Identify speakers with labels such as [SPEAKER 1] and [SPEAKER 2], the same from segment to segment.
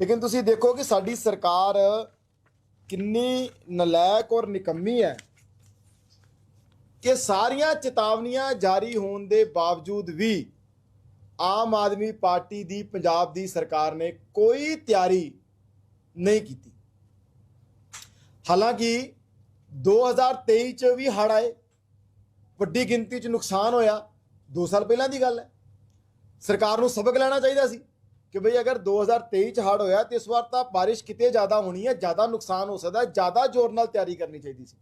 [SPEAKER 1] ਲੇਕਿਨ ਤੁਸੀਂ ਦੇਖੋ ਕਿ ਸਾਡੀ ਸਰਕਾਰ ਕਿੰਨੀ ਨਲਾਇਕ ਔਰ ਨਿਕੰਮੀ ਹੈ ਕਿ ਸਾਰੀਆਂ ਚੇਤਾਵਨੀਆਂ ਜਾਰੀ ਹੋਣ ਦੇ ਬਾਵਜੂਦ ਵੀ ਆਮ ਆਦਮੀ ਪਾਰਟੀ ਦੀ, ਪੰਜਾਬ ਦੀ ਸਰਕਾਰ ਨੇ ਕੋਈ ਤਿਆਰੀ ਨਹੀਂ ਕੀਤੀ। ਹਾਲਾਂਕਿ 2023 ਚ ਵੀ ਹੜ੍ਹ ਆਏ, ਵੱਡੀ ਗਿਣਤੀ ਚ ਨੁਕਸਾਨ ਹੋਇਆ 2 ਸਾਲ ਪਹਿਲਾਂ ਦੀ ਗੱਲ ਹੈ। ਸਰਕਾਰ ਨੂੰ ਸਬਕ ਲੈਣਾ ਚਾਹੀਦਾ ਸੀ। ਕਿ ਭਈ ਅਗਰ 2023 ਚ ਹੜ੍ਹ ਹੋਇਆ ਤੇ ਇਸ ਵਾਰ ਤਾਂ ਬਾਰਿਸ਼ ਕਿਤੇ ਜ਼ਿਆਦਾ ਹੋਣੀ ਹੈ, ਜ਼ਿਆਦਾ ਨੁਕਸਾਨ ਹੋ ਸਕਦਾ ਜ਼ਿਆਦਾ ਜ਼ੋਰ ਨਾਲ ਤਿਆਰੀ ਕਰਨੀ ਚਾਹੀਦੀ ਸੀ।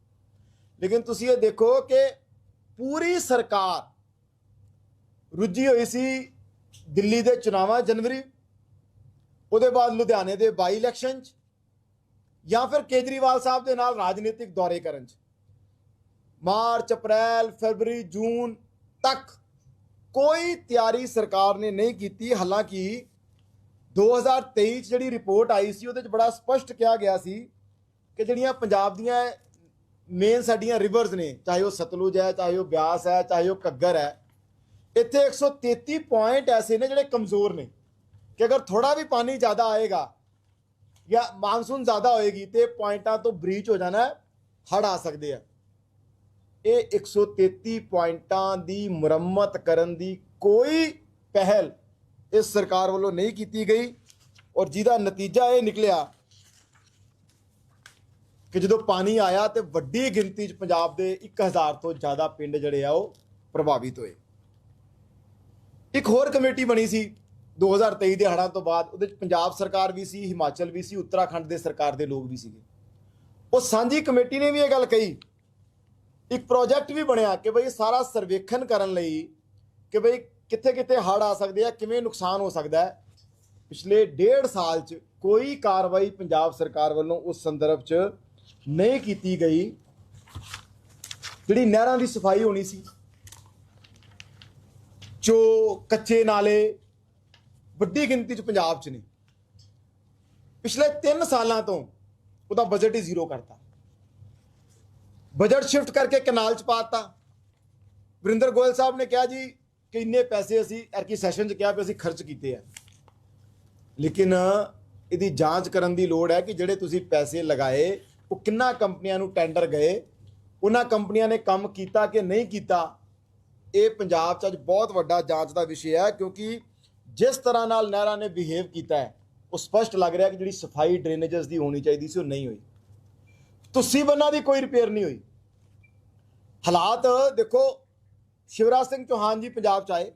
[SPEAKER 1] ਲੇਕਿਨ ਤੁਸੀਂ ਇਹ ਦੇਖੋ ਕਿ ਪੂਰੀ ਸਰਕਾਰ ਰੁੱਝੀ ਹੋਈ ਸੀ ਦਿੱਲੀ ਦੇ ਚੁਣਾਵਾਂ ਜਨਵਰੀ, ਉਹਦੇ ਬਾਅਦ ਲੁਧਿਆਣੇ ਦੇ ਬਾਈ ਇਲੈਕਸ਼ਨ 'ਚ, ਜਾਂ ਫਿਰ ਕੇਜਰੀਵਾਲ ਸਾਹਿਬ ਦੇ ਨਾਲ ਰਾਜਨੀਤਿਕ ਦੌਰੇ ਕਰਨ 'ਚ। ਮਾਰਚ, ਅਪ੍ਰੈਲ, ਫਰਵਰੀ, ਜੂਨ ਤੱਕ ਕੋਈ ਤਿਆਰੀ ਸਰਕਾਰ ਨੇ ਨਹੀਂ ਕੀਤੀ। ਹਾਲਾਂਕਿ 2023 ਚ ਜਿਹੜੀ ਰਿਪੋਰਟ ਆਈ ਸੀ, ਉਹਦੇ ਚ ਬੜਾ ਸਪਸ਼ਟ ਕਿਹਾ ਗਿਆ ਸੀ ਕਿ ਜਿਹੜੀਆਂ ਪੰਜਾਬ ਦੀਆਂ ਮੇਨ ਸਾਡੀਆਂ ਰਿਵਰਸ ਨੇ, ਚਾਹੇ ਉਹ ਸਤਲੁਜ ਹੈ, ਚਾਹੇ ਉਹ ਬਿਆਸ ਹੈ, ਚਾਹੇ ਉਹ ਘੱਗਰ ਹੈ, ਇੱਥੇ 133 ਪੁਆਇੰਟ ਐਸੇ ਨੇ ਜਿਹੜੇ ਕਮਜ਼ੋਰ ਨੇ ਕਿ ਅਗਰ ਥੋੜਾ ਵੀ ਪਾਣੀ ਜ਼ਿਆਦਾ ਆਏਗਾ ਜਾਂ ਮਾਨਸੂਨ ਜ਼ਿਆਦਾ ਹੋਏਗੀ ਤੇ ਪੁਆਇੰਟਾਂ ਤੋਂ ਬ੍ਰੀਚ ਹੋ ਜਾਣਾ ਹੜ ਆ ਸਕਦੇ ਆ। ਇਹ 133 ਪੁਆਇੰਟਾਂ ਦੀ ਮੁਰੰਮਤ ਕਰਨ ਦੀ ਕੋਈ ਪਹਿਲ ਇਸ ਸਰਕਾਰ ਵੱਲੋਂ ਨਹੀਂ ਕੀਤੀ ਗਈ ਔਰ ਜਿਹਦਾ ਨਤੀਜਾ ਇਹ ਨਿਕਲਿਆ ਕਿ ਜਦੋਂ ਪਾਣੀ ਆਇਆ ਤੇ ਵੱਡੀ ਗਿਣਤੀ 'ਚ ਪੰਜਾਬ ਦੇ 1000 ਤੋਂ ਜ਼ਿਆਦਾ ਪਿੰਡ ਜਿਹੜੇ ਆ ਉਹ ਪ੍ਰਭਾਵਿਤ ਹੋਏ। ਇੱਕ ਹੋਰ ਕਮੇਟੀ ਬਣੀ ਸੀ 2023 ਦੇ ਹੜ੍ਹਾਂ ਤੋਂ ਬਾਅਦ, ਉਹਦੇ 'ਚ ਪੰਜਾਬ ਸਰਕਾਰ ਵੀ ਸੀ, ਹਿਮਾਚਲ ਵੀ ਸੀ, ਉੱਤਰਾਖੰਡ ਦੇ ਸਰਕਾਰ ਦੇ ਲੋਕ ਵੀ ਸੀਗੇ। ਉਹ ਸਾਂਝੀ ਕਮੇਟੀ ਨੇ ਵੀ ਇਹ ਗੱਲ ਕਹੀ, ਇੱਕ ਪ੍ਰੋਜੈਕਟ ਵੀ ਬਣਿਆ ਕਿ ਬਈ ਸਾਰਾ ਸਰਵੇਖਣ ਕਰਨ ਲਈ ਕਿ ਬਈ ਕਿੱਥੇ ਕਿੱਥੇ ਹੜ੍ਹ ਆ ਸਕਦੇ ਆ, ਕਿਵੇਂ ਨੁਕਸਾਨ ਹੋ ਸਕਦਾ ਹੈ। ਪਿਛਲੇ ਡੇਢ ਸਾਲ 'ਚ ਕੋਈ ਕਾਰਵਾਈ ਪੰਜਾਬ ਸਰਕਾਰ ਵੱਲੋਂ ਉਸ ਸੰਦਰਭ 'ਚ ਨਹੀਂ ਕੀਤੀ ਗਈ। ਜਿਹੜੀ ਨਹਿਰਾਂ ਦੀ ਸਫ਼ਾਈ ਹੋਣੀ ਸੀ, ਜੋ ਕੱਚੇ ਨਾਲੇ ਵੱਡੀ ਗਿਣਤੀ 'ਚ ਪੰਜਾਬ 'ਚ ਨੇ ਪਿਛਲੇ 3 ਸਾਲਾਂ ਤੋਂ ਉਹਦਾ ਬਜਟ ਹੀ ਜ਼ੀਰੋ ਕਰਤਾ। ਬਜਟ ਸ਼ਿਫਟ ਕਰਕੇ ਕਨਾਲ 'ਚ ਪਾਤਾ ਵਰਿੰਦਰ ਗੋਇਲ ਸਾਹਿਬ ਨੇ ਕਿਹਾ ਜੀ ਕਿ ਇੰਨੇ ਪੈਸੇ ਅਸੀਂ ਐਰਕੀ ਸੈਸ਼ਨ 'ਚ ਕਿਹਾ ਵੀ ਅਸੀਂ ਖਰਚ ਕੀਤੇ ਆ। ਲੇਕਿਨ ਇਹਦੀ ਜਾਂਚ ਕਰਨ ਦੀ ਲੋੜ ਹੈ ਕਿ ਜਿਹੜੇ ਤੁਸੀਂ ਪੈਸੇ ਲਗਾਏ, ਉਹ ਕਿੰਨਾ ਕੰਪਨੀਆਂ ਨੂੰ ਟੈਂਡਰ ਗਏ, ਉਹਨਾਂ ਕੰਪਨੀਆਂ ਨੇ ਕੰਮ ਕੀਤਾ ਕਿ ਨਹੀਂ ਕੀਤਾ, ਇਹ ਪੰਜਾਬ 'ਚ ਅੱਜ ਬਹੁਤ ਵੱਡਾ ਜਾਂਚ ਦਾ ਵਿਸ਼ਾ ਹੈ ਕਿਉਂਕਿ ਜਿਸ ਤਰ੍ਹਾਂ ਨਾਲ ਨਹਿਰਾਂ ਨੇ ਬਿਹੇਵ ਕੀਤਾ ਹੈ, ਉਹ ਸਪਸ਼ਟ ਲੱਗ ਰਿਹਾ ਕਿ ਜਿਹੜੀ ਸਫ਼ਾਈ ਡਰੇਨੇਜਸ ਦੀ ਹੋਣੀ ਚਾਹੀਦੀ ਸੀ, ਉਹ ਨਹੀਂ ਹੋਈ। ਤੁਸੀਂ ਬੰਨਾਂ ਦੀ ਕੋਈ ਰਿਪੇਅਰ ਨਹੀਂ ਹੋਈ। ਹਾਲਾਤ ਦੇਖੋ ਸ਼ਿਵਰਾਜ ਸਿੰਘ ਚੌਹਾਨ ਜੀ ਪੰਜਾਬ ਚ ਆਏ,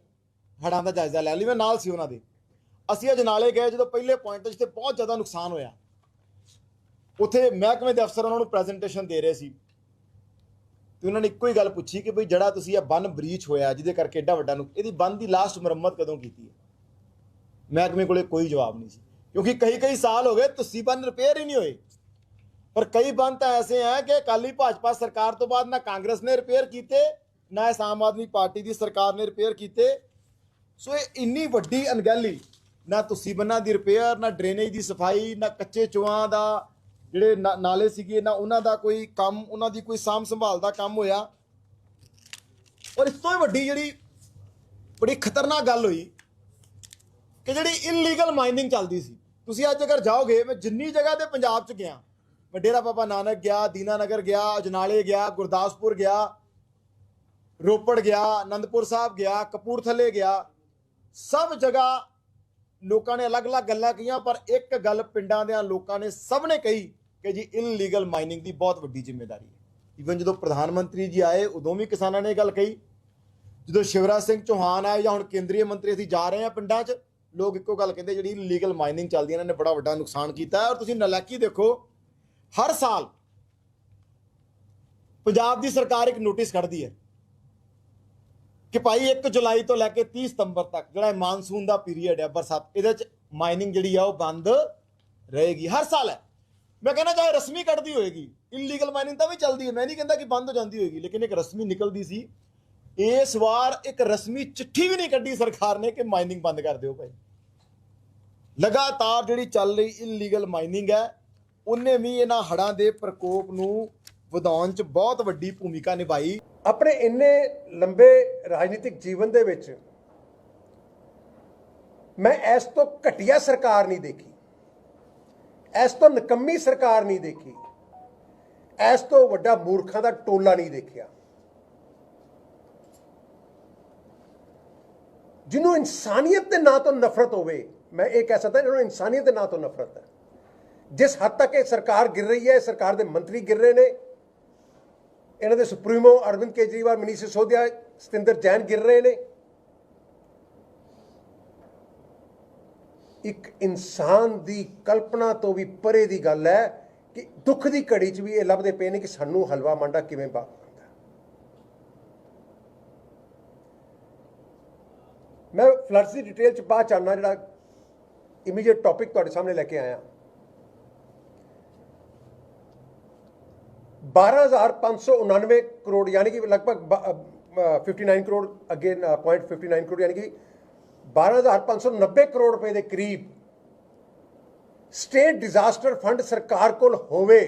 [SPEAKER 1] ਹੜ੍ਹਾਂ ਦਾ ਜਾਇਜ਼ਾ ਲੈ ਲਈ, ਮੈਂ ਨਾਲ ਸੀ ਉਹਨਾਂ ਦੇ। ਅਸੀਂ ਅੱਜ ਨਾਲੇ ਗਏ ਜਦੋਂ ਪਹਿਲੇ ਪੁਆਇੰਟ ਤੇ ਜਿੱਥੇ ਬਹੁਤ ਜ਼ਿਆਦਾ ਨੁਕਸਾਨ ਹੋਇਆ। ਉੱਥੇ ਮਹਿਕਮੇ ਦੇ ਅਫਸਰ ਉਹਨਾਂ ਨੂੰ ਪ੍ਰੈਜੈਂਟੇਸ਼ਨ ਦੇ ਰਹੇ ਸੀ। ਤੇ ਉਹਨਾਂ ਨੇ ਇੱਕੋ ਹੀ ਗੱਲ ਪੁੱਛੀ ਕਿ ਬਈ ਜਿਹੜਾ ਤੁਸੀਂ ਇਹ ਬੰਨ ਬ੍ਰੀਚ ਹੋਇਆ, ਜਿਹਦੇ ਕਰਕੇ ਐਡਾ ਵੱਡਾ ਨੂੰ ਇਹਦੀ ਬੰਨ ਦੀ ਲਾਸਟ ਮੁਰੰਮਤ ਕਦੋਂ ਕੀਤੀ ਹੈ? ਮਹਿਕਮੇ ਕੋਲੇ ਕੋਈ ਜਵਾਬ ਨਹੀਂ ਸੀ। ਕਿਉਂਕਿ ਕਈ ਕਈ ਸਾਲ ਹੋ ਗਏ ਤੁਸੀਂ ਬੰਨ ਰਿਪੇਅਰ ਹੀ ਨਹੀਂ ਹੋਏ। ਪਰ ਕਈ ਬੰਨ ਤਾਂ ਐਸੇ ਹੈ ਕਿ ਅਕਾਲੀ ਭਾਜਪਾ ਸਰਕਾਰ ਤੋਂ ਬਾਅਦ ਨਾ ਕਾਂਗਰਸ ਨੇ ਰਿਪੇਅਰ ਕੀਤੇ ਨਾ ਇਸ ਆਮ ਆਦਮੀ ਪਾਰਟੀ ਦੀ ਸਰਕਾਰ ਨੇ ਰਿਪੇਅਰ ਕੀਤੇ। ਸੋ ਇਹ ਇੰਨੀ ਵੱਡੀ ਅਣਗਹਿਲੀ, ਨਾ ਤੁਸੀਂ ਬੰਨਾਂ ਦੀ ਰਿਪੇਅਰ ਨਾ ਡਰੇਨੇਜ ਦੀ ਸਫ਼ਾਈ, ਨਾ ਕੱਚੇ ਚੁਆਂ ਦਾ ਜਿਹੜੇ ਨਾ- ਨਾਲੇ ਸੀਗੇ, ਨਾ ਉਹਨਾਂ ਦਾ ਕੋਈ ਕੰਮ, ਉਹਨਾਂ ਦੀ ਕੋਈ ਸਾਂਭ ਸੰਭਾਲ ਦਾ ਕੰਮ ਹੋਇਆ। ਔਰ ਇਸ ਤੋਂ ਵੀ ਵੱਡੀ ਜਿਹੜੀ ਬੜੀ ਖਤਰਨਾਕ ਗੱਲ ਹੋਈ ਕਿ ਜਿਹੜੀ ਇਲੀਗਲ ਮਾਈਨਿੰਗ ਚੱਲਦੀ ਸੀ। ਤੁਸੀਂ ਅੱਜ ਅਗਰ ਜਾਓਗੇ, ਮੈਂ ਜਿੰਨੀ ਜਗ੍ਹਾ ਤੇ ਪੰਜਾਬ 'ਚ ਗਿਆ ਮੈਂ ਡੇਰਾ ਬਾਬਾ ਨਾਨਕ ਗਿਆ ਦੀਨਾਨਗਰ ਗਿਆ, ਅਜਨਾਲੇ ਗਿਆ, ਗੁਰਦਾਸਪੁਰ ਗਿਆ ਰੋਪੜ ਗਿਆ ਆਨੰਦਪੁਰ ਸਾਹਿਬ ਗਿਆ, ਕਪੂਰਥਲੇ ਗਿਆ। ਸਭ ਜਗ੍ਹਾ ਲੋਕਾਂ ਨੇ ਅਲੱਗ-ਅਲੱਗ ਗੱਲਾਂ ਕਹੀਆਂ ਪਰ ਇੱਕ ਗੱਲ ਪਿੰਡਾਂ ਦੇ ਲੋਕਾਂ ਨੇ ਸਭ ਨੇ ਕਹੀ ਕਿ ਜੀ ਇਲੀਗਲ ਮਾਈਨਿੰਗ ਦੀ ਬਹੁਤ ਵੱਡੀ ਜ਼ਿੰਮੇਵਾਰੀ ਹੈ। ਈਵਨ ਜਦੋਂ ਪ੍ਰਧਾਨ ਮੰਤਰੀ ਜੀ ਆਏ, ਉਦੋਂ ਵੀ ਕਿਸਾਨਾਂ ਨੇ ਇਹ ਗੱਲ ਕਹੀ। ਜਦੋਂ ਸ਼ਿਵਰਾਜ ਸਿੰਘ ਚੌਹਾਨ ਆਏ ਜਾਂ ਹੁਣ ਕੇਂਦਰੀ ਮੰਤਰੀ ਅਸੀਂ ਜਾ ਰਹੇ ਹਾਂ ਪਿੰਡਾਂ 'ਚ, ਲੋਕ ਇੱਕੋ ਗੱਲ ਕਹਿੰਦੇ, ਜਿਹੜੀ ਇਲੀਗਲ ਮਾਈਨਿੰਗ ਚੱਲਦੀ ਹੈ, ਇਹਨਾਂ ਨੇ ਬੜਾ ਵੱਡਾ ਨੁਕਸਾਨ ਕੀਤਾ ਔਰ ਤੁਸੀਂ ਨਲਾਇਕੀ ਦੇਖੋ, ਹਰ ਸਾਲ ਪੰਜਾਬ ਦੀ ਸਰਕਾਰ ਇੱਕ ਨੋਟਿਸ ਕੱਢਦੀ ਹੈ। ਕਿ ਭਾਈ 1 ਜੁਲਾਈ ਤੋਂ ਲੈ ਕੇ 30 ਸਤੰਬਰ ਤੱਕ ਜਿਹੜਾ ਇਹ ਮਾਨਸੂਨ ਦਾ ਪੀਰੀਅਡ ਹੈ ਬਰਸਾਤ, ਇਹਦੇ ਚ ਮਾਈਨਿੰਗ ਜਿਹੜੀ ਆ ਉਹ ਬੰਦ ਰਹੇਗੀ, ਹਰ ਸਾਲ ਹੈ। ਮੈਂ ਕਹਿੰਦਾ ਚਾਹੇ ਰਸਮੀ ਕੱਢਦੀ ਹੋਏਗੀ ਇਲੀਗਲ ਮਾਈਨਿੰਗ ਤਾਂ ਵੀ ਚੱਲਦੀ ਹੈ, ਮੈਂ ਨਹੀਂ ਕਹਿੰਦਾ ਕਿ ਬੰਦ ਹੋ ਜਾਂਦੀ ਹੋਏਗੀ, ਲੇਕਿਨ ਇੱਕ ਰਸਮੀ ਨਿਕਲਦੀ ਸੀ। ਇਸ ਵਾਰ ਇੱਕ ਰਸਮੀ ਚਿੱਠੀ ਵੀ ਨਹੀਂ ਕੱਢੀ ਸਰਕਾਰ ਨੇ ਕਿ ਮਾਈਨਿੰਗ ਬੰਦ ਕਰ ਦਿਓ ਭਾਈ। ਲਗਾਤਾਰ ਜਿਹੜੀ ਚੱਲ ਰਹੀ ਇਲੀਗਲ ਮਾਈਨਿੰਗ ਹੈ, ਉਹਨੇ ਵੀ ਇਹਨਾਂ ਹੜਾਂ ਦੇ ਪ੍ਰਕੋਪ ਨੂੰ ਵਧਾਉਣ 'ਚ ਬਹੁਤ ਵੱਡੀ ਭੂਮਿਕਾ ਨਿਭਾਈ।
[SPEAKER 2] ਆਪਣੇ ਇੰਨੇ ਲੰਬੇ ਰਾਜਨੀਤਿਕ ਜੀਵਨ ਦੇ ਵਿੱਚ ਮੈਂ ਇਸ ਤੋਂ ਘਟੀਆ ਸਰਕਾਰ ਨਹੀਂ ਦੇਖੀ। ਇਸ ਤੋਂ ਨਕੰਮੀ ਸਰਕਾਰ ਨਹੀਂ ਦੇਖੀ। ਇਸ ਤੋਂ ਵੱਡਾ ਮੂਰਖਾਂ ਦਾ ਟੋਲਾ ਨਹੀਂ ਦੇਖਿਆ। ਜਿਹਨੂੰ ਇਨਸਾਨੀਅਤ ਦੇ ਨਾਂ ਤੋਂ ਨਫ਼ਰਤ ਹੋਵੇ, ਮੈਂ ਇਹ ਕਹਿ ਸਕਦਾ ਜਿਹਨੂੰ ਇਨਸਾਨੀਅਤ ਦੇ ਨਾਂ ਤੋਂ ਨਫ਼ਰਤ ਹੈ। ਜਿਸ ਹੱਦ ਤੱਕ ਇਹ ਸਰਕਾਰ ਗਿਰ ਰਹੀ ਹੈ ਸਰਕਾਰ ਦੇ ਮੰਤਰੀ ਗਿਰ ਰਹੇ ਨੇ ਇਹਨਾਂ ਦੇ ਸੁਪਰੀਮੋ ਅਰਵਿੰਦ ਕੇਜਰੀਵਾਲ, ਮਨੀਸ਼ ਸਿਸੋਦੀਆ ਸਤਿੰਦਰ ਜੈਨ ਗਿਰ ਰਹੇ ਨੇ। ਇੱਕ ਇਨਸਾਨ ਦੀ ਕਲਪਨਾ ਤੋਂ ਵੀ ਪਰੇ ਦੀ ਗੱਲ ਹੈ ਕਿ ਦੁੱਖ ਦੀ ਘੜੀ 'ਚ ਵੀ ਇਹ ਲੱਭਦੇ ਪਏ ਨੇ ਕਿ ਸਾਨੂੰ ਹਲਵਾ ਮਾਂਡਾ ਕਿਵੇਂ ਬਾ ਮੈਂ ਫਲੱਡਸ ਦੀ ਡਿਟੇਲ 'ਚ ਬਾਅਦ ਚਾਹਨਾ ਜਿਹੜਾ ਇਮੀਡੀਏਟ ਟੌਪਿਕ ਤੁਹਾਡੇ ਸਾਹਮਣੇ ਲੈ ਕੇ ਆਇਆ। 12599 ਕਰੋੜ ਯਾਨੀ ਕਿ ਲਗਭਗ ਬ- ਅ, 59 ਕਰੋੜ ਅੱਗੇ ਪੁਆਇੰਟ 59 ਕਰੋੜ ਯਾਨੀ ਕਿ 12590 ਕਰੋੜ ਰੁਪਏ ਦੇ ਕਰੀਬ ਸਟੇਟ ਡਿਜ਼ਾਸਟਰ ਫੰਡ ਸਰਕਾਰ ਕੋਲ ਹੋਵੇ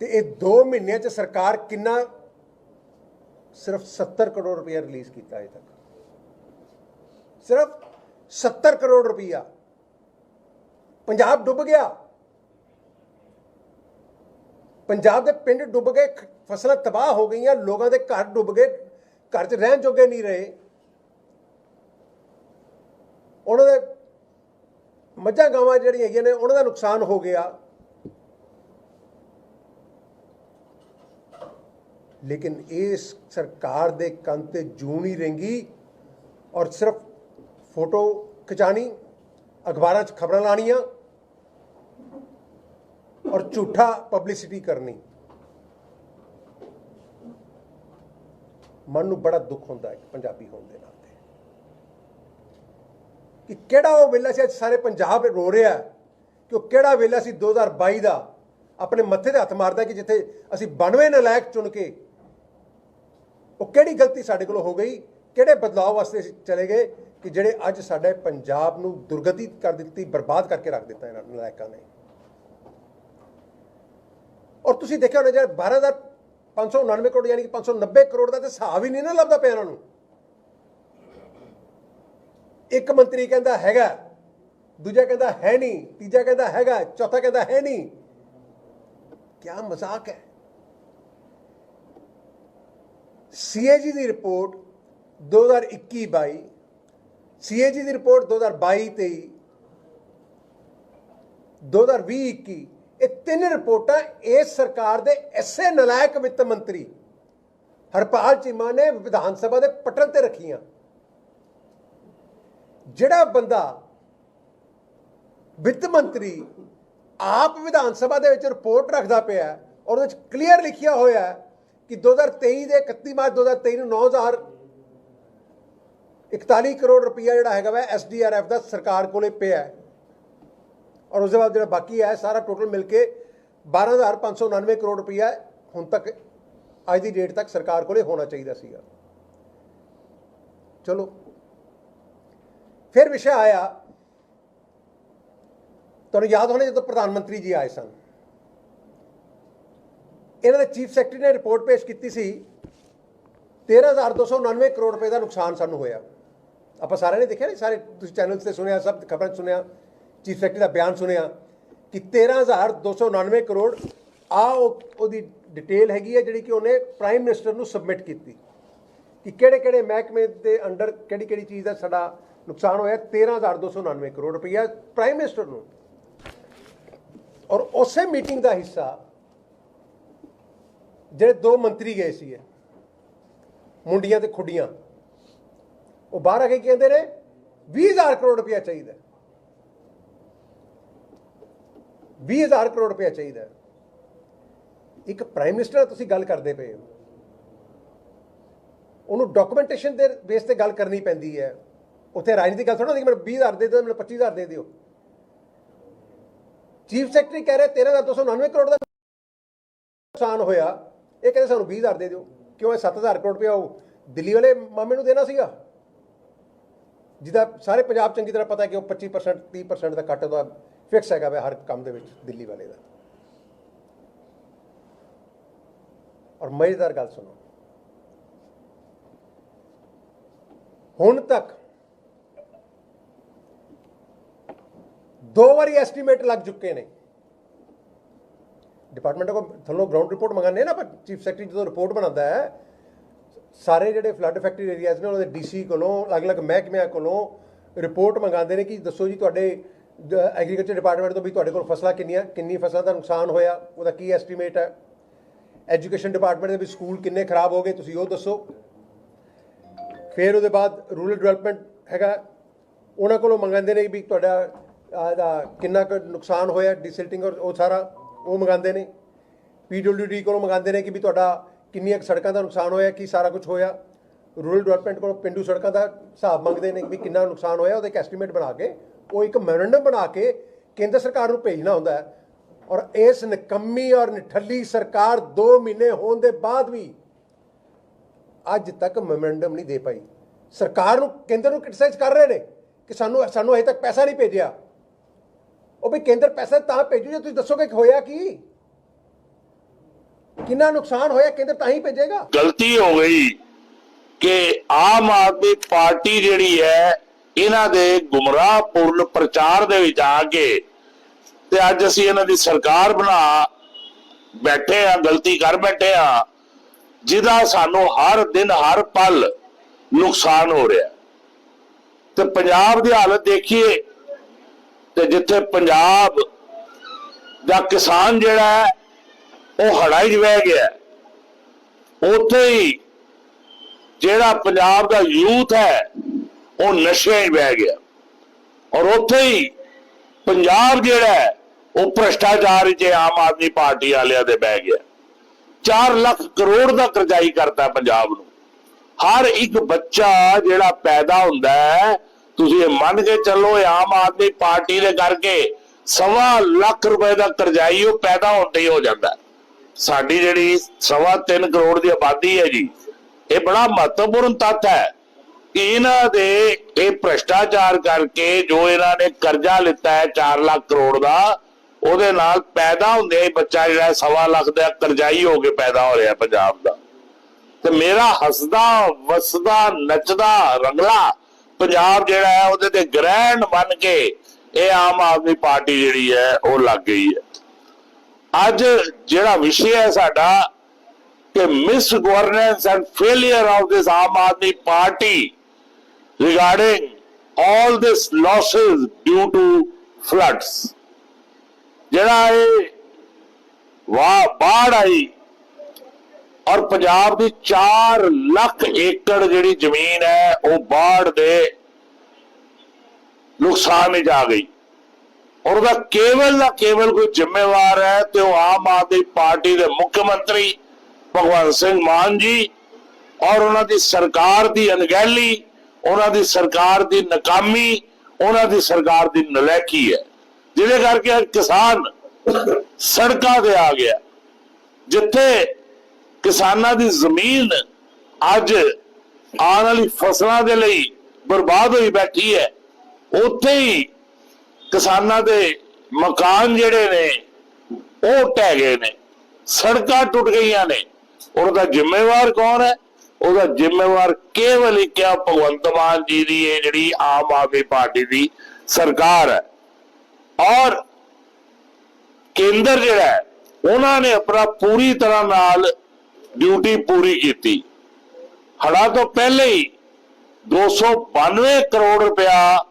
[SPEAKER 2] ਤੇ ਇਹ 2 ਮਹੀਨਿਆਂ ਚ ਸਰਕਾਰ ਕਿੰਨਾ ਸਿਰਫ 70 ਕਰੋੜ ਰੁਪਏ ਰਿਲੀਜ਼ ਕੀਤਾ ਅਜੇ ਤੱਕ। ਸਿਰਫ 70 ਕਰੋੜ ਰੁਪਈਆ ਪੰਜਾਬ ਡੁੱਬ ਗਿਆ। ਪੰਜਾਬ ਦੇ ਪਿੰਡ ਡੁੱਬ ਗਏ, ਖ- ਫਸਲਾਂ ਤਬਾਹ ਹੋ ਗਈਆਂ, ਲੋਕਾਂ ਦੇ ਘਰ ਡੁੱਬ ਗਏ, ਘਰ 'ਚ ਰਹਿਣ ਜੋਗੇ ਨਹੀਂ ਰਹੇ। ਉਹਨਾਂ ਦੇ ਮੱਝਾਂ ਗਾਵਾਂ ਜਿਹੜੀਆਂ ਹੈਗੀਆਂ ਨੇ, ਉਹਨਾਂ ਦਾ ਨੁਕਸਾਨ ਹੋ ਗਿਆ। ਲੇਕਿਨ ਇਸ ਸਰਕਾਰ ਦੇ ਕੰਨ ਤੇ ਜੂੰ ਨਹੀਂ ਰਹਿੰਗੀ ਔਰ ਸਿਰਫ ਫੋਟੋ ਖਿਚਾਣੀ ਅਖਬਾਰਾਂ 'ਚ ਖਬਰਾਂ ਲਾਣੀਆਂ ਔਰ ਝੂਠਾ ਪਬਲਿਸਿਟੀ ਕਰਨੀ। ਮਨ ਨੂੰ ਬੜਾ ਦੁੱਖ ਹੁੰਦਾ ਹੈ ਪੰਜਾਬੀ ਹੋਣ ਦੇ ਨਾਤੇ। ਕਿ ਕਿਹੜਾ ਉਹ ਵੇਲਾ ਸੀ, ਅੱਜ ਸਾਰੇ ਪੰਜਾਬ ਰੋ ਰਿਹਾ ਕਿ ਉਹ ਕਿਹੜਾ ਵੇਲਾ ਸੀ 2022 ਦਾ, ਆਪਣੇ ਮੱਥੇ ਤੇ ਹੱਥ ਮਾਰਦਾ ਕਿ ਜਿੱਥੇ ਅਸੀਂ 92 ਨਲਾਇਕ ਚੁਣ ਕੇ, ਉਹ ਕਿਹੜੀ ਗਲਤੀ ਸਾਡੇ ਕੋਲ ਹੋ ਗਈ? ਕਿਹੜੇ ਬਦਲਾਅ ਵਾਸਤੇ ਅਸੀਂ ਚਲੇ ਗਏ ਕਿ ਜਿਹੜੇ ਅੱਜ ਸਾਡੇ ਪੰਜਾਬ ਨੂੰ ਦੁਰਗਤੀ ਕਰ ਦਿੱਤੀ, ਬਰਬਾਦ ਕਰਕੇ ਰੱਖ ਦਿੱਤਾ ਇਹਨਾਂ ਨਲਾਇਕਾਂ ਨੇ? ਔਰ ਤੁਸੀਂ ਦੇਖਿਆ ਹੋਣਾ ਜਿਹੜਾ 12599 ਕਰੋੜ ਯਾਨੀ ਕਿ 590 ਕਰੋੜ ਦਾ ਤੇ ਹਿਸਾਬ ਹੀ ਨਹੀਂ ਨਾ ਲੱਭਦਾ ਪਿਆ ਇਹਨਾਂ ਨੂੰ। ਇੱਕ ਮੰਤਰੀ ਕਹਿੰਦਾ ਹੈਗਾ, ਦੂਜਾ ਕਹਿੰਦਾ ਹੈ ਨਹੀਂ, ਤੀਜਾ ਕਹਿੰਦਾ ਹੈਗਾ, ਚੌਥਾ ਕਹਿੰਦਾ ਹੈ ਨਹੀਂ। ਕਿਆ ਮਜ਼ਾਕ ਹੈ। ਸੀਏਜੀ ਦੀ ਰਿਪੋਰਟ 2021-22 ਸੀਏਜੀ ਦੀ ਰਿਪੋਰਟ 2022-23 2020-21 ਇਹ ਤਿੰਨ ਰਿਪੋਰਟਾਂ ਇਸ ਸਰਕਾਰ ਦੇ ਐਸੇ ਨਲਾਇਕ ਵਿੱਤ ਮੰਤਰੀ ਹਰਪਾਲ ਚੀਮਾ ਨੇ ਵਿਧਾਨ ਸਭਾ ਦੇ ਪਟਲ ਤੇ ਰੱਖੀਆਂ। ਜਿਹੜਾ ਬੰਦਾ ਵਿੱਤ ਮੰਤਰੀ ਆਪ ਵਿਧਾਨ ਸਭਾ ਦੇ ਵਿੱਚ ਰਿਪੋਰਟ ਰੱਖਦਾ ਪਿਆ ਔਰ ਉਹਦੇ ਵਿੱਚ ਕਲੀਅਰ ਲਿਖਿਆ ਹੋਇਆ ਹੈ ਕਿ 2023 ਦੇ 31 ਮਾਰਚ 2023 ਨੂੰ 9000 41 ਕਰੋੜ ਰੁਪਈਆ ਜਿਹੜਾ ਹੈਗਾ ਵਾ ਐਸਡੀਆਰਐਫ ਦਾ ਸਰਕਾਰ ਕੋਲੇ ਪਿਆ ਹੈ। ਔਰ ਉਸ ਦੇ ਬਾਅਦ ਜਿਹੜਾ ਬਾਕੀ ਹੈ ਸਾਰਾ ਟੋਟਲ ਮਿਲ ਕੇ 12599 ਕਰੋੜ ਰੁਪਈਆ ਹੁਣ ਤੱਕ, ਅੱਜ ਦੀ ਡੇਟ ਤੱਕ ਸਰਕਾਰ ਕੋਲੇ ਹੋਣਾ ਚਾਹੀਦਾ ਸੀਗਾ। ਚਲੋ। ਫਿਰ ਵਿਸ਼ਾ ਆਇਆ। ਤੁਹਾਨੂੰ ਯਾਦ ਹੋਣਾ ਜਦੋਂ ਪ੍ਰਧਾਨ ਮੰਤਰੀ ਜੀ ਆਏ ਸਨ। ਇਹਨਾਂ ਦੇ ਚੀਫ ਸੈਕਟਰੀ ਨੇ ਰਿਪੋਰਟ ਪੇਸ਼ ਕੀਤੀ ਸੀ 13299 ਕਰੋੜ ਰੁਪਏ ਦਾ ਨੁਕਸਾਨ ਸਾਨੂੰ ਹੋਇਆ। ਆਪਾਂ ਸਾਰਿਆਂ ਨੇ ਦੇਖਿਆ ਨਹੀਂ ਸਾਰੇ ਤੁਸੀਂ ਚੈਨਲਸ ਤੇ ਸੁਣਿਆ, ਸਭ ਖਬਰਾਂ 'ਚ ਸੁਣਿਆ। ਚੀਫ ਸੈਕਟਰੀ ਦਾ ਬਿਆਨ ਸੁਣਿਆ ਕਿ 13299 ਕਰੋੜ, ਆ ਉਹ ਉਹਦੀ ਡਿਟੇਲ ਹੈਗੀ ਹੈ ਜਿਹੜੀ ਕਿ ਉਹਨੇ ਪ੍ਰਾਈਮ ਮਿਨਿਸਟਰ ਨੂੰ ਸਬਮਿਟ ਕੀਤੀ ਕਿ ਕਿਹੜੇ ਕਿਹੜੇ ਮਹਿਕਮੇ ਦੇ ਅੰਡਰ ਕਿਹੜੀ ਕਿਹੜੀ ਚੀਜ਼ ਦਾ ਸਾਡਾ ਨੁਕਸਾਨ ਹੋਇਆ 13299 ਕਰੋੜ ਰੁਪਈਆ ਪ੍ਰਾਈਮ ਮਿਨਿਸਟਰ ਨੂੰ। ਔਰ ਉਸੇ ਮੀਟਿੰਗ ਦਾ ਹਿੱਸਾ ਜਿਹੜੇ ਦੋ ਮੰਤਰੀ ਗਏ ਸੀ ਮੁੰਡੀਆਂ ਤੇ ਖੁੱਡੀਆਂ, ਉਹ ਬਾਹਰ ਆ ਕੇ ਕਹਿੰਦੇ ਨੇ 20000 ਕਰੋੜ ਰੁਪਇਆ ਚਾਹੀਦਾ। 20000 ਕਰੋੜ ਰੁਪਇਆ ਚਾਹੀਦਾ ਇੱਕ ਪ੍ਰਾਈਮ ਮਿਨਿਸਟਰ ਤੁਸੀਂ ਗੱਲ ਕਰਦੇ ਪਏ ਹੋ। ਉਹਨੂੰ ਡਾਕੂਮੈਂਟੇਸ਼ਨ ਦੇ ਬੇਸ ਤੇ ਗੱਲ ਕਰਨੀ ਪੈਂਦੀ ਹੈ। ਉੱਥੇ ਰਾਜਨੀਤਿਕ ਗੱਲ ਥੋੜਾ ਹੁੰਦੀ ਕਿ ਮੈਨੂੰ 20000 ਦੇ ਦਿਓ, ਮੈਨੂੰ 25000 ਦੇ ਦਿਓ। ਚੀਫ ਸੈਕਟਰੀ ਕਹਿ ਰਿਹਾ 13299 ਕਰੋੜ ਦਾ ਨੁਕਸਾਨ ਹੋਇਆ। ਇਹ ਕਹਿੰਦੇ ਸਾਨੂੰ 20000 ਦੇ ਦਿਓ। ਕਿਉਂ ਇਹ 7000 ਕਰੋੜ ਰੁਪਇਆ ਉਹ ਦਿੱਲੀ ਵਾਲੇ ਮਾਮੇ ਨੂੰ ਦੇਣਾ ਸੀਗਾ? ਜਿਹਦਾ ਸਾਰੇ ਪੰਜਾਬ ਚੰਗੀ ਤਰ੍ਹਾਂ ਪਤਾ ਕਿ ਉਹ 25% 30% ਦਾ ਕੱਟ ਉਹਦਾ ਫਿਕਸ ਹੈਗਾ ਵਾ ਹਰ ਕੰਮ ਦੇ ਵਿੱਚ ਦਿੱਲੀ ਵਾਲੇ ਦਾ। ਔਰ ਮਜ਼ੇਦਾਰ ਗੱਲ ਸੁਣੋ। ਹੁਣ ਤੱਕ ਦੋ ਵਾਰੀ ਐਸਟੀਮੇਟ ਲੱਗ ਚੁੱਕੇ ਨੇ। ਡਿਪਾਰਟਮੈਂਟ ਕੋ ਥੱਲੋਂ ਗਰਾਊਂਡ ਰਿਪੋਰਟ ਮੰਗਾਉਂਦੇ ਨਾ ਪਰ ਚੀਫ ਸੈਕਟਰੀ ਜਦੋਂ ਰਿਪੋਰਟ ਬਣਾਉਂਦਾ ਹੈ, ਸਾਰੇ ਜਿਹੜੇ ਫਲੱਡ ਇਫੈਕਟਡ ਏਰੀਆਜ਼ ਨੇ, ਉਹਨਾਂ ਦੇ ਡੀਸੀ ਕੋਲੋਂ, ਅਲੱਗ-ਅਲੱਗ ਮਹਿਕਮਿਆਂ ਕੋਲੋਂ ਰਿਪੋਰਟ ਮੰਗਾਉਂਦੇ ਨੇ ਕਿ ਦੱਸੋ ਜੀ ਤੁਹਾਡੇ ਐਗਰੀਕਲਚਰ ਡਿਪਾਰਟਮੈਂਟ ਤੋਂ ਵੀ ਤੁਹਾਡੇ ਕੋਲ ਫਸਲਾਂ ਕਿੰਨੀਆਂ, ਕਿੰਨੀ ਫਸਲਾਂ ਦਾ ਨੁਕਸਾਨ ਹੋਇਆ, ਉਹਦਾ ਕੀ ਐਸਟੀਮੇਟ ਹੈ? ਐਜੂਕੇਸ਼ਨ ਡਿਪਾਰਟਮੈਂਟ ਦੇ ਵਿੱਚ ਸਕੂਲ ਕਿੰਨੇ ਖਰਾਬ ਹੋ ਗਏ, ਤੁਸੀਂ ਉਹ ਦੱਸੋ। ਫਿਰ ਉਹਦੇ ਬਾਅਦ ਰੂਰਲ ਡਿਵੈਲਪਮੈਂਟ ਹੈਗਾ, ਉਹਨਾਂ ਕੋਲੋਂ ਮੰਗਾਉਂਦੇ ਨੇ ਵੀ ਤੁਹਾਡਾ ਇਹਦਾ ਕਿੰਨਾ ਕੁ ਨੁਕਸਾਨ ਹੋਇਆ ਡਿਸਿਲਟਿੰਗ ਔਰ ਉਹ ਸਾਰਾ, ਉਹ ਮੰਗਾਉਂਦੇ ਨੇ। ਪੀਡਬਲਯੂਡੀ ਕੋਲੋਂ ਮੰਗਾਉਂਦੇ ਨੇ ਕਿ ਵੀ ਤੁਹਾਡਾ ਕਿੰਨੀਆਂ ਕੁ ਸੜਕਾਂ ਦਾ ਨੁਕਸਾਨ ਹੋਇਆ, ਕੀ ਸਾਰਾ ਕੁਝ ਹੋਇਆ। ਰੂਰਲ ਡਿਵੈਲਪਮੈਂਟ ਕੋਲੋਂ ਪਿੰਡੂ ਸੜਕਾਂ ਦਾ ਹਿਸਾਬ ਮੰਗਦੇ ਨੇ ਵੀ ਕਿੰਨਾ ਨੁਕਸਾਨ ਹੋਇਆ, ਉਹਦੇ ਇੱਕ ਐਸਟੀਮੇਟ ਬਣਾ ਕੇ ਉਹ ਇੱਕ ਮੈਮੋਰੰਡਮ ਬਣਾ ਕੇ ਕੇਂਦਰ ਸਰਕਾਰ ਨੂੰ ਭੇਜਣਾ ਹੁੰਦਾ ਹੈ। ਔਰ ਇਸ ਨਿਕੰਮੀ ਔਰ ਨਿਠੱਲੀ ਸਰਕਾਰ 2 ਮਹੀਨੇ ਹੋਣ ਦੇ ਬਾਅਦ ਵੀ ਅੱਜ ਤੱਕ ਮੈਮੋਰੰਡਮ ਨਹੀਂ ਦੇ ਪਾਈ। ਸਰਕਾਰ ਨੂੰ, ਕੇਂਦਰ ਨੂੰ ਕ੍ਰਿਟਿਸਾਈਜ਼ ਕਰ ਰਹੇ ਨੇ ਕਿ ਸਾਨੂੰ ਸਾਨੂੰ ਅਜੇ ਤੱਕ ਪੈਸਾ ਨਹੀਂ ਭੇਜਿਆ। ਉਹ ਵੀ ਕੇਂਦਰ ਪੈਸਾ ਤਾਂ ਭੇਜੂ ਜੇ ਤੁਸੀਂ ਦੱਸੋਗੇ ਕਿ ਹੋਇਆ ਕੀ? ਕਿੰਨਾ ਨੁਕਸਾਨ ਹੋਇਆ, ਕੇਂਦਰ ਤਾਂ ਹੀ ਭੇਜੇਗਾ।
[SPEAKER 3] ਗਲਤੀ ਹੋ ਗਈ ਕਿ ਆਮ ਆਦਮੀ ਪਾਰਟੀ ਜਿਹੜੀ ਹੈ ਇਹਨਾਂ ਦੇ ਗੁੰਮਰਾਹਪੂਰਨ ਪ੍ਰਚਾਰ ਦੇ ਵਿੱਚ ਆ ਕੇ ਤੇ ਅੱਜ ਅਸੀਂ ਇਹਨਾਂ ਦੀ ਸਰਕਾਰ ਬਣਾ ਬੈਠੇ ਆ ਗਲਤੀ ਕਰ ਬੈਠੇ ਆ ਜਿਹਦਾ ਸਾਨੂੰ ਹਰ ਦਿਨ ਹਰ ਪਲ ਨੁਕਸਾਨ ਹੋ ਰਿਹਾ। ਤੇ ਪੰਜਾਬ ਦੀ ਹਾਲਤ ਦੇਖੀਏ, ਤੇ ਜਿੱਥੇ ਪੰਜਾਬ ਦਾ ਕਿਸਾਨ ਜਿਹੜਾ ਹੈ, ਉਹ ਹੜਾਈ 'ਚ ਵਹਿ ਗਿਆ ਉੱਥੇ ਹੀ ਜਿਹੜਾ ਪੰਜਾਬ ਦਾ ਯੂਥ ਹੈ ਉਹ ਨਸ਼ਿਆਂ 'ਚ ਬਹਿ ਗਿਆ। ਔਰ ਉੱਥੇ ਹੀ ਪੰਜਾਬ ਜਿਹੜਾ ਹੈ, ਉਹ ਭ੍ਰਸ਼ਟਾਚਾਰ 'ਚ ਆਮ ਆਦਮੀ ਪਾਰਟੀ ਵਾਲਿਆਂ ਦੇ ਬਹਿ ਗਿਆ। 4 ਲੱਖ ਕਰੋੜ ਦਾ ਕਰਜ਼ਾਈ ਕਰਤਾ ਪੰਜਾਬ ਨੂੰ। ਹਰ ਇੱਕ ਬੱਚਾ ਜਿਹੜਾ ਪੈਦਾ ਹੁੰਦਾ ਹੈ, ਤੁਸੀਂ ਇਹ ਮੰਨ ਕੇ ਚੱਲੋ, ਇਹ ਆਮ ਆਦਮੀ ਪਾਰਟੀ ਦੇ ਕਰਕੇ ਸਵਾ ਲੱਖ ਰੁਪਏ ਦਾ ਕਰਜ਼ਾਈ ਉਹ ਪੈਦਾ ਹੁੰਦੇ ਹੀ ਹੋ ਜਾਂਦਾ ਸਾਡੀ ਜਿਹੜੀ ਸਵਾ ਤਿੰਨ ਕਰੋੜ ਦੀ ਆਬਾਦੀ ਹੈ ਜੀ, ਇਹ ਬੜਾ ਮਹੱਤਵਪੂਰਨ ਤੱਥ ਹੈ। ਇਹਨਾਂ ਦੇ ਇਹ ਭ੍ਰਸ਼ਟਾਚਾਰ ਕਰਕੇ ਜੋ ਇਹਨਾਂ ਨੇ ਕਰਜ਼ਾ ਲਿੱਤਾ ਹੈ 4 ਲੱਖ ਕਰੋੜ ਦਾ, ਉਹਦੇ ਨਾਲ ਪੈਦਾ ਹੁੰਦੇ ਹੀ ਬੱਚਾ ਜਿਹੜਾ ਸਵਾ ਲੱਖ ਦਾ ਕਰਜ਼ਾਈ ਹੋ ਕੇ ਪੈਦਾ ਹੋ ਰਿਹਾ ਪੰਜਾਬ ਦਾ। ਤੇ ਮੇਰਾ ਹੱਸਦਾ, ਵਸਦਾ, ਨੱਚਦਾ, ਰੰਗਲਾ ਪੰਜਾਬ ਜਿਹੜਾ ਹੈ ਉਹਦੇ ਤੇ ਗ੍ਰੈਂਡ ਬਣ ਕੇ ਇਹ ਆਮ ਆਦਮੀ ਪਾਰਟੀ ਜਿਹੜੀ ਹੈ ਉਹ ਲੱਗ ਗਈ ਹੈ। ਅੱਜ ਜਿਹੜਾ ਵਿਸ਼ੇ ਹੈ ਸਾਡਾ ਕਿ misgovernance and failure of this Aam Aadmi Party regarding all this losses due to floods. ਜਿਹੜਾ ਇਹ ਵਾਹ ਬਾੜ ਆਈ ਔਰ ਪੰਜਾਬ ਦੀ 4 ਲੱਖ ਏਕੜ ਜਿਹੜੀ ਜ਼ਮੀਨ ਹੈ, ਉਹ ਬਾੜ ਦੇ ਨੁਕਸਾਨ ਵਿੱਚ ਆ ਗਈ। ਔਰ ਉਹਦਾ ਕੇਵਲ ਦਾ ਕੇਵਲ ਕੋਈ ਜ਼ਿੰਮੇਵਾਰ ਹੈ ਤੇ ਉਹ ਆਮ ਆਦਮੀ ਪਾਰਟੀ ਦੇ ਮੁੱਖ ਮੰਤਰੀ ਭਗਵੰਤ ਸਿੰਘ ਮਾਨ ਜੀ ਔਰ ਉਹਨਾਂ ਦੀ ਸਰਕਾਰ ਦੀ ਅਣਗਹਿਲੀ ਉਹਨਾਂ ਦੀ ਸਰਕਾਰ ਦੀ ਨਾਕਾਮੀ, ਉਹਨਾਂ ਦੀ ਸਰਕਾਰ ਦੀ ਨਲੈਕੀ ਹੈ। ਜਿਹਦੇ ਕਰਕੇ ਕਿਸਾਨ ਸੜਕਾਂ ਤੇ ਆ ਗਿਆ। ਜਿੱਥੇ ਕਿਸਾਨਾਂ ਦੀ ਜ਼ਮੀਨ ਅੱਜ ਆਉਣ ਵਾਲੀ ਫਸਲਾਂ ਦੇ ਲਈ ਬਰਬਾਦ ਹੋਈ ਬੈਠੀ ਹੈ, ਉੱਥੇ ਹੀ ਕਿਸਾਨਾਂ ਦੇ ਮਕਾਨ ਜਿਹੜੇ ਨੇ, ਉਹ ਟਹਿ ਗਏ ਨੇ। ਸੜਕਾਂ ਟੁੱਟ ਗਈਆਂ ਨੇ। ਉਹਨਾਂ ਦਾ ਜ਼ਿੰਮੇਵਾਰ ਕੌਣ ਹੈ? ਉਹਦਾ ਜ਼ਿੰਮੇਵਾਰ ਕੇਵਲ ਇੱਕ ਹੈ ਭਗਵੰਤ ਮਾਨ ਜੀ ਦੀ ਇਹ ਜਿਹੜੀ ਆਮ ਆਦਮੀ ਪਾਰਟੀ ਦੀ ਸਰਕਾਰ ਹੈ। ਔਰ ਕੇਂਦਰ ਜਿਹੜਾ ਹੈ, ਉਹਨਾਂ ਨੇ ਆਪਣਾ ਪੂਰੀ ਤਰ੍ਹਾਂ ਨਾਲ ਡਿਊਟੀ ਪੂਰੀ ਕੀਤੀ। ਹੜਾ ਤੋਂ ਪਹਿਲੇ ਹੀ 292 ਕਰੋੜ ਰੁਪਇਆ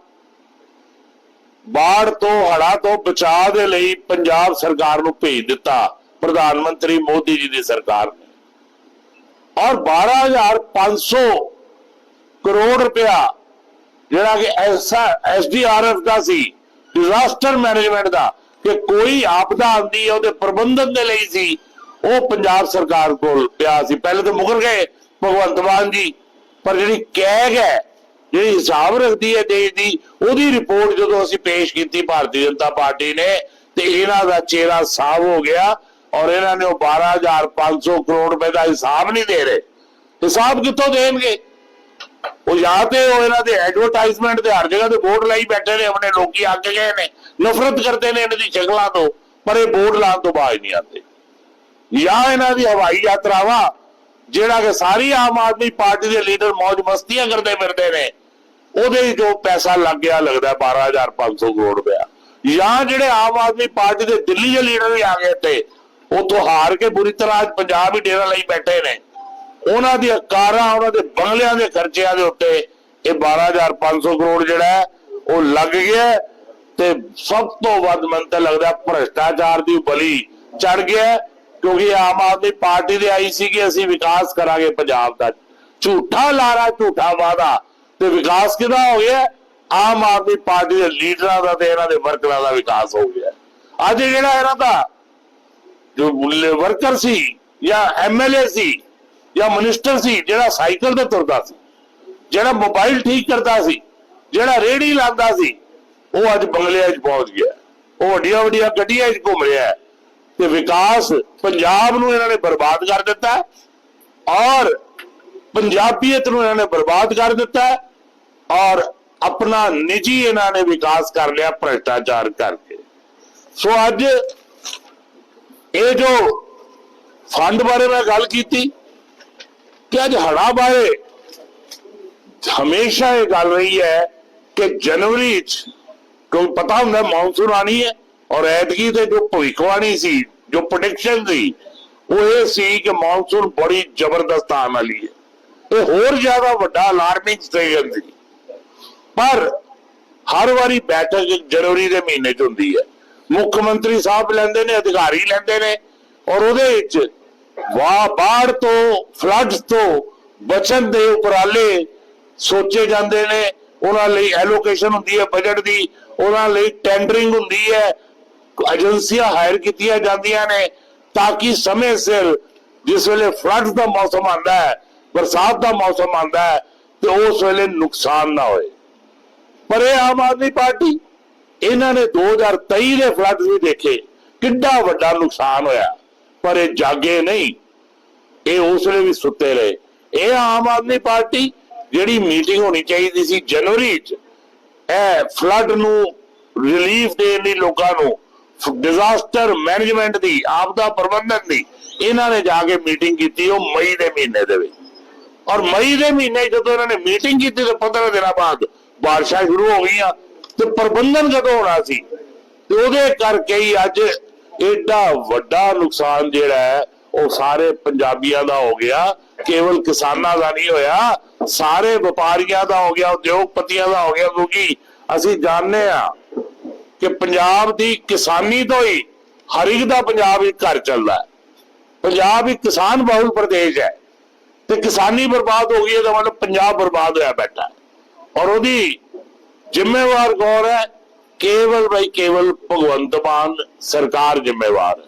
[SPEAKER 3] ਬਾੜ ਤੋਂ ਹੜਾ ਤੋਂ ਬਚਾਅ ਦੇ ਲਈ ਪੰਜਾਬ ਸਰਕਾਰ ਨੂੰ ਭੇਜ ਦਿੱਤਾ। ਪ੍ਰਧਾਨ ਮੰਤਰੀ ਮੋਦੀ ਜੀ ਦੀ ਸਰਕਾਰ ਨੇ। ਔਰ 12500 ਕਰੋੜ ਰੁਪਇਆ ਜਿਹੜਾ ਕਿ ਐਸਡੀਆਰਐਫ ਦਾ ਸੀ ਡਿਜ਼ਾਸਟਰ ਮੈਨੇਜਮੈਂਟ ਦਾ, ਕਿ ਕੋਈ ਆਪਦਾ ਆਉਂਦੀ ਹੈ ਉਹਦੇ ਪ੍ਰਬੰਧਨ ਦੇ ਲਈ ਸੀ, ਉਹ ਪੰਜਾਬ ਸਰਕਾਰ ਕੋਲ ਪਿਆ ਸੀ। ਪਹਿਲੇ ਤਾਂ ਮੁਕਰ ਗਏ ਭਗਵੰਤ ਮਾਨ ਜੀ, ਪਰ ਜਿਹੜੀ ਕੈਗ ਹੈ, ਜਿਹੜੀ ਹਿਸਾਬ ਰੱਖਦੀ ਹੈ ਦੇਸ਼ ਦੀ, ਉਹਦੀ ਰਿਪੋਰਟ ਜਦੋਂ ਅਸੀਂ ਪੇਸ਼ ਕੀਤੀ, ਭਾਰਤੀ ਜਨਤਾ ਪਾਰਟੀ ਨੇ, ਤੇ ਇਹਨਾਂ ਦਾ ਚਿਹਰਾ ਸਾਫ਼ ਹੋ ਗਿਆ। ਔਰ ਇਹਨਾਂ ਨੇ ਉਹ 12500 ਕਰੋੜ ਰੁਪਏ ਦਾ ਹਿਸਾਬ ਨਹੀਂ ਦੇ ਰਹੇ। ਹਿਸਾਬ ਕਿੱਥੋਂ ਦੇਣਗੇ? ਉਹ ਜਾਂ ਤੇ ਉਹ ਇਹਨਾਂ ਦੇ ਐਡਵਰਟਾਈਜ਼ਮੈਂਟ ਤੇ ਹਰ ਜਗ੍ਹਾ ਤੇ ਬੋਰਡ ਲਾਈ ਬੈਠੇ ਨੇ ਆਪਣੇ ਲੋਕੀ ਅੱਕ ਗਏ ਨੇ, ਨਫ਼ਰਤ ਕਰਦੇ ਨੇ ਇਹਨਾਂ ਦੀ ਸ਼ਕਲਾਂ ਤੋਂ, ਪਰ ਇਹ ਬੋਰਡ ਲਾਉਣ ਤੋਂ ਬਾਅਦ ਨਹੀਂ ਆਉਂਦੇ। ਜਾਂ ਇਹਨਾਂ ਦੀ ਹਵਾਈ ਯਾਤਰਾਵਾਂ, ਜਿਹੜਾ ਕਿ ਸਾਰੀ ਆਮ ਆਦਮੀ ਪਾਰਟੀ ਦੇ ਲੀਡਰ ਮौज ਮਸਤੀਆਂ ਕਰਦੇ ਫਿਰਦੇ ਨੇ, ਉਹਦੇ ਜੋ ਪੈਸਾ ਲੱਗ ਗਿਆ, ਲੱਗਦਾ 12500 ਕਰੋੜ ਰੁਪਇਆ। ਜਾਂ ਜਿਹੜੇ ਆਮ ਆਦਮੀ ਪਾਰਟੀ ਦੇ ਦਿੱਲੀ ਦੇ ਲੀਡਰ ਵੀ ਆ ਗਏ ਤੇ ਉਥੋਂ ਹਾਰ ਕੇ ਬੁਰੀ ਤਰ੍ਹਾਂ ਅੱਜ ਪੰਜਾਬ ਹੀ ਡੇਰਾ ਲਈ ਬੈਠੇ ਨੇ। ਉਹਨਾਂ ਦੀਆਂ ਕਾਰਾਂ, ਉਹਨਾਂ ਦੇ ਬੰਗਲਿਆਂ ਦੇ ਖਰਚਿਆਂ ਦੇ ਉੱਤੇ ਇਹ 12500 ਕਰੋੜ ਜਿਹੜਾ ਉਹ ਲੱਗ ਗਿਆ ਤੇ ਸਭ ਤੋਂ ਵੱਧ ਮੈਨੂੰ ਤਾਂ ਲੱਗਦਾ ਭ੍ਰਸ਼ਟਾਚਾਰ ਦੀ ਬਲੀ ਚੜ ਗਿਆ ਕਿਉਂਕਿ ਆਮ ਆਦਮੀ ਪਾਰਟੀ ਦੇ ਆਈ ਸੀ ਕਿ ਅਸੀਂ ਵਿਕਾਸ ਕਰਾਂਗੇ ਪੰਜਾਬ ਦਾ। ਝੂਠਾ ਲਾਰਾ, ਝੂਠਾ ਵਾਦਾ ਤੇ ਵਿਕਾਸ ਕਿਹਦਾ ਹੋ ਗਿਆ ਆਮ ਆਦਮੀ ਪਾਰਟੀ ਦੇ ਲੀਡਰਾਂ ਦਾ ਤੇ ਇਹਨਾਂ ਦੇ ਵਰਕਰਾਂ ਦਾ ਵਿਕਾਸ ਹੋ ਗਿਆ ਅੱਜ ਜਿਹੜਾ ਇਹਨਾਂ ਦਾ ਜੋ ਵਰਕਰ ਸੀ ਜਾਂ ਐਮਐਲਏ ਸੀ ਜਾਂ ਮਿਨਿਸਟਰ ਸੀ, ਜਿਹੜਾ ਸਾਈਕਲ ਤੇ ਤੁਰਦਾ ਸੀ, ਜਿਹੜਾ ਮੋਬਾਈਲ ਠੀਕ ਕਰਦਾ ਸੀ, ਜਿਹੜਾ ਰੇੜੀ ਲਾਉਂਦਾ ਸੀ, ਉਹ ਅੱਜ ਬੰਗਲਿਆਂ 'ਚ ਪਹੁੰਚ ਗਿਆ। ਉਹ ਵੱਡੀਆਂ ਵੱਡੀਆਂ ਗੱਡੀਆਂ 'ਚ ਘੁੰਮ ਰਿਹਾ ਤੇ ਵਿਕਾਸ ਪੰਜਾਬ ਨੂੰ ਇਹਨਾਂ ਨੇ ਬਰਬਾਦ ਕਰ ਦਿੱਤਾ ਔਰ ਪੰਜਾਬੀਅਤ ਨੂੰ ਇਹਨਾਂ ਨੇ ਬਰਬਾਦ ਕਰ ਦਿੱਤਾ ਔਰ ਆਪਣਾ ਨਿੱਜੀ ਇਹਨਾਂ ਨੇ ਵਿਕਾਸ ਕਰ ਲਿਆ ਭ੍ਰਿਸ਼ਟਾਚਾਰ ਕਰਕੇ। ਸੋ ਅੱਜ ਇਹ ਜੋ ਫੰਡ ਬਾਰੇ ਮੈਂ ਗੱਲ ਕੀਤੀ ਕਿ ਅੱਜ ਹੜਾ ਬਾਰੇ ਹਮੇਸ਼ਾ ਇਹ ਗੱਲ ਰਹੀ ਹੈ ਕਿ ਜਨਵਰੀ ਚ ਕੋਈ ਪਤਾ ਹੁੰਦਾ ਮੌਨਸੂਨ ਆਣੀ ਹੈ ਔਰ ਐਤਕੀ ਤੇ ਜੋ ਭਵਿੱਖਬਾਣੀ ਸੀ, ਜੋ ਪ੍ਰੈਡਿਕਸ਼ਨ ਸੀ, ਉਹ ਇਹ ਸੀ ਕਿ ਮੌਨਸੂਨ ਬੜੀ ਜ਼ਬਰਦਸਤ ਆਉਣ ਵਾਲੀ ਹੈ। ਇਹ ਹੋਰ ਜ਼ਿਆਦਾ ਵੱਡਾ ਅਲਾਰਮਿੰਗ ਸਟੇਸ਼ਨ ਸੀ। ਪਰ ਹਰ ਵਾਰੀ ਬੈਠਕ ਜਨਵਰੀ ਦੇ ਮਹੀਨੇ 'ਚ ਹੁੰਦੀ ਹੈ। ਮੁੱਖ ਮੰਤਰੀ ਸਾਹਿਬ ਲੈਂਦੇ ਨੇ, ਅਧਿਕਾਰੀ ਲੈਂਦੇ ਨੇ ਔਰ ਉਹਦੇ ਵਿੱਚ ਵਾਹ ਬਾੜ ਤੋਂ ਫਲੱਡਸ ਤੋਂ ਬਚਣ ਦੇ ਉਪਰਾਲੇ ਸੋਚੇ ਜਾਂਦੇ ਨੇ। ਉਹਨਾਂ ਲਈ ਐਲੋਕੇਸ਼ਨ ਹੁੰਦੀ ਹੈ ਬਜਟ ਦੀ, ਉਹਨਾਂ ਲਈ ਟੈਂਡਰਿੰਗ ਹੁੰਦੀ ਹੈ ਏਜੰਸੀਆਂ ਹਾਇਰ ਕੀਤੀਆਂ ਜਾਂਦੀਆਂ ਨੇ ਤਾਂ ਕਿ ਸਮੇਂ ਸਿਰ ਜਿਸ ਵੇਲੇ ਫਲੱਡ ਦਾ ਮੌਸਮ ਆਉਂਦਾ ਹੈ, ਬਰਸਾਤ ਦਾ ਮੌਸਮ ਆਉਂਦਾ ਹੈ ਤੇ ਉਸ ਵੇਲੇ ਨੁਕਸਾਨ ਨਾ ਹੋਏ। ਪਰ ਇਹ ਆਮ ਆਦਮੀ ਪਾਰਟੀ ਇਹਨਾਂ ਨੇ 2023 ਦੇ ਫਲੱਡ ਵੀ ਦੇਖੇ ਕਿੰਨਾ ਵੱਡਾ ਨੁਕਸਾਨ ਹੋਇਆ। ਪਰ ਇਹ ਜਾਗੇ ਨਹੀਂ। ਇਹ ਉਸ ਵੀ ਸੁੱਤੇ ਰਹੇ। ਇਹ ਆਮ ਆਦਮੀ ਪਾਰਟੀ ਜਿਹੜੀ ਮੀਟਿੰਗ ਹੋਣੀ ਚਾਹੀਦੀ ਸੀ ਜਨਵਰੀ ਚ, ਇਹ ਫਲੱਡ ਨੂੰ ਰਿਲੀਫ ਦੇਣ ਲਈ ਲੋਕਾਂ ਨੂੰ ਡਿਜ਼ਾਸਟਰ ਮੈਨੇਜਮੈਂਟ ਦੀ, ਆਪਦਾ ਪ੍ਰਬੰਧਨ ਦੀ, ਇਹਨਾਂ ਨੇ ਜਾ ਕੇ ਮੀਟਿੰਗ ਕੀਤੀ ਉਹ ਮਈ ਦੇ ਮਹੀਨੇ ਦੇ ਵਿੱਚ। ਔਰ ਮਈ ਦੇ ਮਹੀਨੇ ਜਦੋਂ ਇਹਨਾਂ ਨੇ ਮੀਟਿੰਗ ਕੀਤੀ ਤੇ 15 ਦਿਨਾਂ ਬਾਅਦ ਬਾਰਿਸ਼ਾਂ ਸ਼ੁਰੂ ਹੋ ਗਈਆਂ। ਤੇ ਪ੍ਰਬੰਧਨ ਕਦੋਂ ਹੋਣਾ ਸੀ, ਤੇ ਉਹਦੇ ਕਰਕੇ ਹੀ ਅੱਜ ਐਡਾ ਵੱਡਾ ਨੁਕਸਾਨ ਜਿਹੜਾ ਹੈ, ਉਹ ਸਾਰੇ ਪੰਜਾਬੀਆਂ ਦਾ ਹੋ ਗਿਆ, ਕੇਵਲ ਕਿਸਾਨਾਂ ਦਾ ਨਹੀਂ ਹੋਇਆ, ਸਾਰੇ ਵਪਾਰੀਆਂ ਦਾ ਹੋ ਗਿਆ, ਉਦਯੋਗਪਤੀਆਂ ਦਾ ਹੋ ਗਿਆ, ਕਿਉਂਕਿ ਅਸੀਂ ਜਾਣਦੇ ਆ ਕਿ ਪੰਜਾਬ ਦੀ ਕਿਸਾਨੀ ਤੋਂ ਹੀ ਹਰ ਇੱਕ ਦਾ ਪੰਜਾਬ ਇੱਕ ਘਰ ਚੱਲਦਾ ਪੰਜਾਬ ਇੱਕ ਕਿਸਾਨ ਬਹੁਲ ਪ੍ਰਦੇਸ਼ ਹੈ, ਤੇ ਕਿਸਾਨੀ ਬਰਬਾਦ ਹੋ ਗਈ ਹੈ ਤਾਂ ਮਤਲਬ ਪੰਜਾਬ ਬਰਬਾਦ ਹੋਇਆ ਬੈਠਾ ਔਰ ਉਹਦੀ ਜ਼ਿੰਮੇਵਾਰ ਕੌਣ ਹੈ? ਕੇਵਲ ਭਾਈ ਕੇਵਲ ਭਗਵੰਤ ਮਾਨ ਸਰਕਾਰ ਜ਼ਿੰਮੇਵਾਰ ਹੈ।